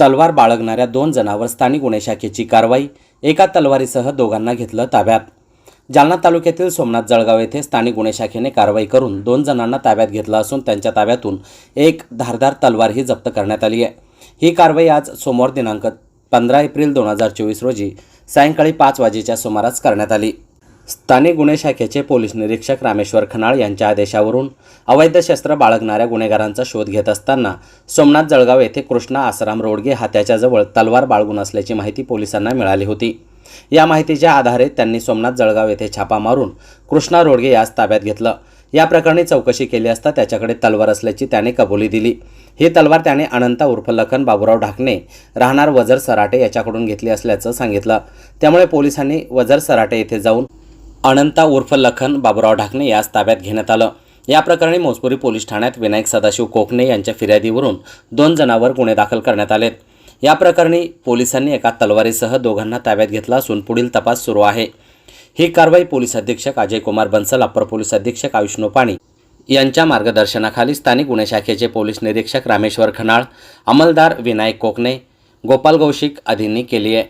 तलवार बाळगणाऱ्या दोन जणांवर स्थानिक गुन्हे शाखेची कारवाई एका तलवारीसह दोघांना घेतलं ताब्यात. जालना तालुक्यातील सोमनाथ जळगाव येथे स्थानिक गुन्हे शाखेने कारवाई करून दोन जणांना ताब्यात घेतलं असून त्यांच्या ताब्यातून एक धारदार तलवारही जप्त करण्यात आली आहे. ही कारवाई आज सोमवार दिनांक पंधरा एप्रिल दोन हजार चोवीस रोजी सायंकाळी पाच वाजेच्या सुमारास करण्यात आली. स्थानिक गुन्हे शाखेचे पोलीस निरीक्षक रामेश्वर खनाळ यांच्या आदेशावरून अवैध शस्त्र बाळगणाऱ्या गुन्हेगारांचा शोध घेत असताना सोमनाथ जळगाव येथे कृष्णा आसाराम रोडगे हात्याच्याजवळ तलवार बाळगून असल्याची माहिती पोलिसांना मिळाली होती. या माहितीच्या आधारे त्यांनी सोमनाथ जळगाव येथे छापा मारून कृष्णा रोडगे यास ताब्यात घेतलं. या प्रकरणी चौकशी केली असता त्याच्याकडे तलवार असल्याची त्याने कबुली दिली. ही तलवार त्याने अनंता उर्फ लखन बाबूराव ढाकणे राहणार वजर सराटे याच्याकडून घेतली असल्याचं सांगितलं. त्यामुळे पोलिसांनी वजर सराटे येथे जाऊन अनंता उर्फ लखन बाबुराव ढाकणे यास ताब्यात घेण्यात आलं. या प्रकरणी मोजपुरी पोलीस ठाण्यात विनायक सदाशिव कोकणे यांच्या फिर्यादीवरून दोन जणांवर गुन्हे दाखल करण्यात आलेत. या प्रकरणी पोलिसांनी एका तलवारीसह दोघांना ताब्यात घेतला असून पुढील तपास सुरू आहे. ही कारवाई पोलीस अधीक्षक अजय कुमार बन्सल अप्पर पोलीस अधीक्षक आयुष नोपाणी यांच्या मार्गदर्शनाखाली स्थानिक गुन्हे शाखेचे पोलीस निरीक्षक रामेश्वर खनाळ अंमलदार विनायक कोकणे गोपाल कौशिक आदींनी केली आहे.